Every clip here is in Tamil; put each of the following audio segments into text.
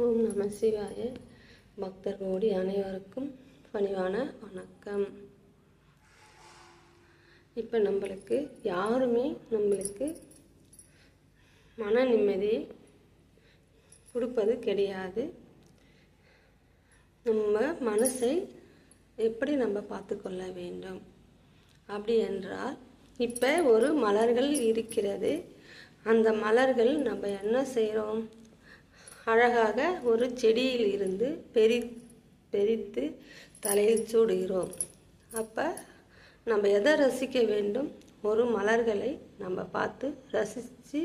ஓம் நம சிவாய. பக்தர்களோடி அனைவருக்கும் பணிவான வணக்கம். இப்போ நம்மளுக்கு யாருமே நம்மளுக்கு மன நிம்மதி கொடுப்பது கிடையாது. நம்ம மனசை எப்படி நம்ம பார்த்துக்கொள்ள வேண்டும்? அப்படி என்றால் இப்போ ஒரு மலர்கள் இருக்கிறது. அந்த மலர்கள் நம்ம என்ன செய்கிறோம் அழகாக ஒரு செடியில் இருந்து பெரி பெரித்து தலையில் சூடுகிறோம். அப்போ நம்ம எதை ரசிக்க வேண்டும்? ஒரு மலர்களை நம்ம பார்த்து ரசித்து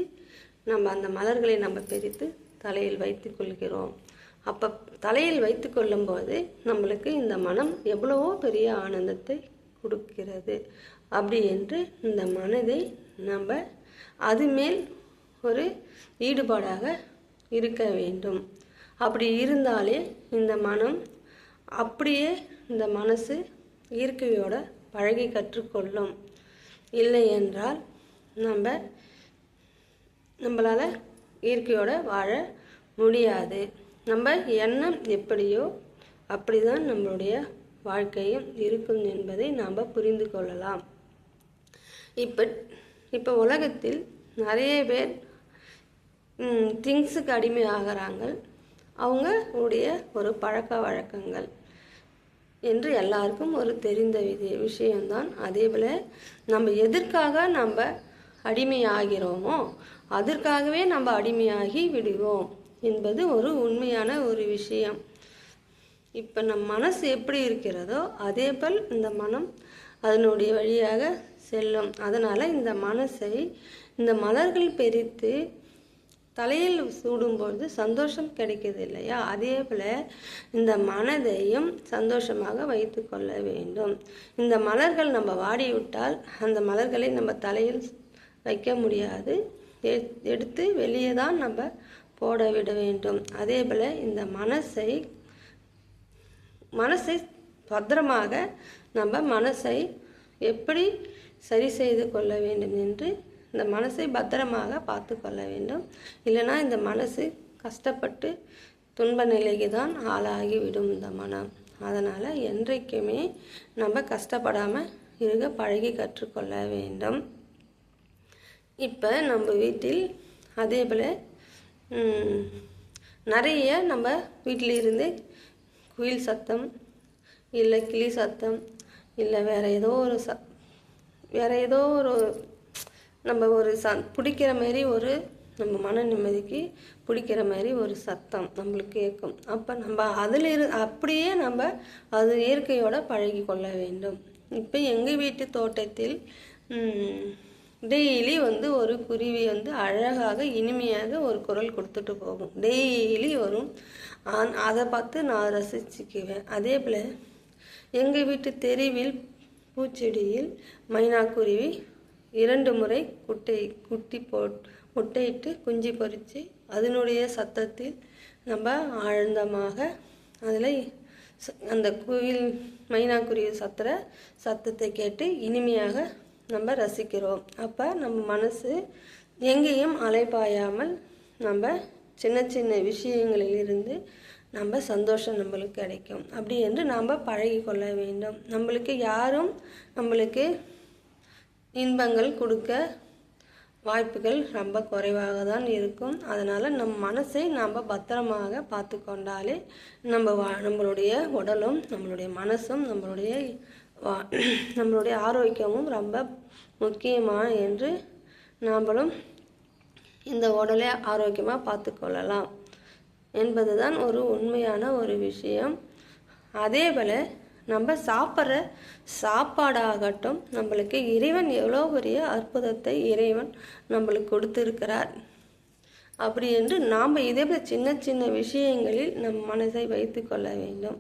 நம்ம அந்த மலர்களை நம்ம பிரித்து தலையில் வைத்து கொள்கிறோம். அப்போ தலையில் வைத்து கொள்ளும்போது நம்மளுக்கு இந்த மனம் எவ்வளவோ பெரிய ஆனந்தத்தை கொடுக்கிறது. அப்படி என்று இந்த மனதை நம்ம அது மேல் ஒரு ஈடுபாடாக இருக்க வேண்டும். அப்படி இருந்தாலே இந்த மனம் அப்படியே இந்த மனசு இயற்கையோட பழகி கற்றுக்கொள்ளும். இல்லை என்றால் நம்ம நம்மளால் இயற்கையோட வாழ முடியாது. நம்ம எண்ணம் எப்படியோ அப்படி தான் நம்மளுடைய வாழ்க்கையும் இருக்கும் என்பதை நாம் புரிந்து கொள்ளலாம். இப்போ இப்போ உலகத்தில் நிறைய பேர் திங்ஸுக்கு அடிமை ஆகிறாங்க அவங்களுடைய ஒரு பழக்க வழக்கங்கள் என்று எல்லாருக்கும் ஒரு தெரிந்த விதி விஷயம்தான். அதே போல் நம்ம எதற்காக நம்ம அடிமையாகிறோமோ அதற்காகவே நம்ம அடிமையாகி விடுவோம் என்பது ஒரு உண்மையான ஒரு விஷயம். இப்போ நம் மனசு எப்படி இருக்கிறதோ அதே போல் இந்த மனம் அதனுடைய வழியாக செல்லும். அதனால் இந்த மனசை இந்த மலர்கள் பெரித்து தலையில் சூடும்பொழுது சந்தோஷம் கிடைக்கிது இல்லையா? அதே போல் இந்த மனதையும் சந்தோஷமாக வைத்து கொள்ள வேண்டும். இந்த மலர்கள் நம்ம வாடிவிட்டால் அந்த மலர்களை நம்ம தலையில் வைக்க முடியாது. எடுத்து வெளியே தான் நம்ம போட விட வேண்டும். அதே போல் இந்த மனசை மனசை பத்திரமாக நம்ம மனசை எப்படி சரி செய்து கொள்ள வேண்டும் என்று இந்த மனசை பத்திரமாக பார்த்து கொள்ள வேண்டும். இல்லைனா இந்த மனசு கஷ்டப்பட்டு துன்ப நிலைக்கு தான் ஆளாகிவிடும் இந்த மனம். அதனால் என்றைக்குமே நம்ம கஷ்டப்படாமல் இருக்க பழகி கற்றுக்கொள்ள வேண்டும். இப்போ நம்ம வீட்டில் அதே போல் நிறைய நம்ம வீட்டில் இருந்து குயில் சத்தம் இல்லை கிளி சத்தம் இல்லை வேறு ஏதோ ஒரு ச வேறு ஏதோ ஒரு நம்ம ஒரு ச பிடிக்கிற மாதிரி ஒரு நம்ம மன நிம்மதிக்கு பிடிக்கிற மாதிரி ஒரு சத்தம் நம்மளுக்கு கேட்கும். அப்போ நம்ம அதில் இரு அப்படியே நம்ம அது இயற்கையோடு பழகி கொள்ள வேண்டும். இப்போ எங்கள் வீட்டு தோட்டத்தில் டெய்லி வந்து ஒரு குருவி வந்து அழகாக இனிமையாக ஒரு குரல் கொடுத்துட்டு போகும். டெய்லி வரும். அதை பார்த்து நான் ரசிச்சுக்குவேன். அதே போல் எங்கள் வீட்டு தெருவில் பூச்செடியில் மைனாக்குருவி இரண்டு முறை குட்டை குட்டி போ முட்டையிட்டு குஞ்சு பொறித்து அதனுடைய சத்தத்தில் நம்ம ஆழ்ந்தமாக அதில் அந்த குயில் மைனாக்குரிய சத்துற சத்தத்தை கேட்டு இனிமையாக நம்ம ரசிக்கிறோம். அப்போ நம்ம மனசு எங்கேயும் அலைபாயாமல் நம்ம சின்ன சின்ன விஷயங்களில் இருந்து நம்ம சந்தோஷம் நம்மளுக்கு கிடைக்கும். அப்படி என்று நாம் பழகி கொள்ள வேண்டும். நம்மளுக்கு யாரும் நம்மளுக்கு இன்பங்கள் கொடுக்க வாய்ப்புகள் ரொம்ப குறைவாக தான் இருக்கும். அதனால் நம் மனசை நாம் பத்திரமாக பார்த்து கொண்டாலே நம்ம வா நம்மளுடைய உடலும் நம்மளுடைய மனசும் நம்மளுடைய வா நம்மளுடைய ஆரோக்கியமும் ரொம்ப முக்கியமான என்று நாம்களும் இந்த உடலை ஆரோக்கியமாக பார்த்து கொள்ளலாம் என்பது தான் ஒரு உண்மையான ஒரு விஷயம். அதே போல் நம்ம சாப்பிட்ற சாப்பாடாகட்டும் நம்மளுக்கு இறைவன் எவ்வளோ பெரிய அற்புதத்தை இறைவன் நம்மளுக்கு கொடுத்துருக்கிறார். அப்படி என்று நாம் இதே போல் சின்ன சின்ன விஷயங்களில் நம் மனதை வைத்து கொள்ள வேண்டும்.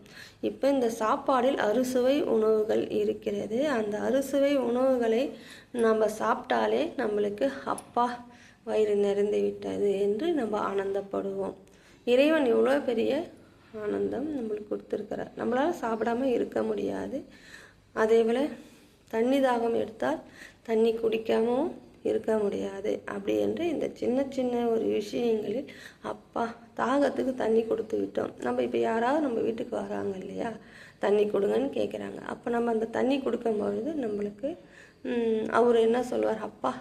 இப்போ இந்த சாப்பாடில் அறுசுவை உணவுகள் இருக்கிறது. அந்த அறுசுவை உணவுகளை நம்ம சாப்பிட்டாலே நம்மளுக்கு அப்பா வயிறு நிறைந்து விட்டது என்று நம்ம ஆனந்தப்படுவோம். இறைவன் எவ்வளோ பெரிய ஆனந்தம் நம்மளுக்கு கொடுத்துருக்கிறார். நம்மளால் சாப்பிடாம இருக்க முடியாது. அதே போல் தண்ணி தாகம் எடுத்தால் தண்ணி குடிக்காமவும் இருக்க முடியாது. அப்படி என்று இந்த சின்ன சின்ன ஒரு விஷயங்களில் அப்பா தாகத்துக்கு தண்ணி கொடுத்து விட்டோம். நம்ம இப்போ யாராவது நம்ம வீட்டுக்கு வராங்க இல்லையா? தண்ணி கொடுங்கன்னு கேட்குறாங்க அப்போ நம்ம அந்த தண்ணி கொடுக்கும்பொழுது நம்மளுக்கு அவர் என்ன சொல்வார்? அப்பா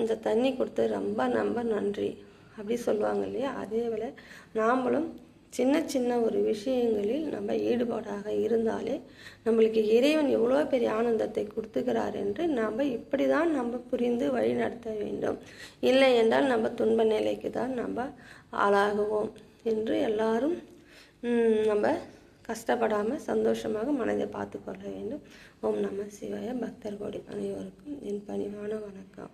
இந்த தண்ணி கொடுத்து ரொம்ப ரொம்ப நன்றி. அப்படி சொல்லுவாங்க இல்லையா? அதே போல் நாமளும் சின்ன சின்ன ஒரு விஷயங்களில் நம்ம ஈடுபாடாக இருந்தாலே நம்மளுக்கு இறைவன் எவ்வளோ பெரிய ஆனந்தத்தை கொடுத்துக்கிறார் என்று நாம் இப்படி தான் நம்ம புரிந்து வழிநடத்த வேண்டும். இல்லை என்றால் நம்ம துன்ப நிலைக்கு தான் நம்ம ஆளாகுவோம் என்று எல்லாரும் நம்ம கஷ்டப்படாமல் சந்தோஷமாக மனதை பார்த்து கொள்ள வேண்டும். ஓம் நம சிவாய பக்தர் கோடி அனைவருக்கும் என் பணிவான வணக்கம்.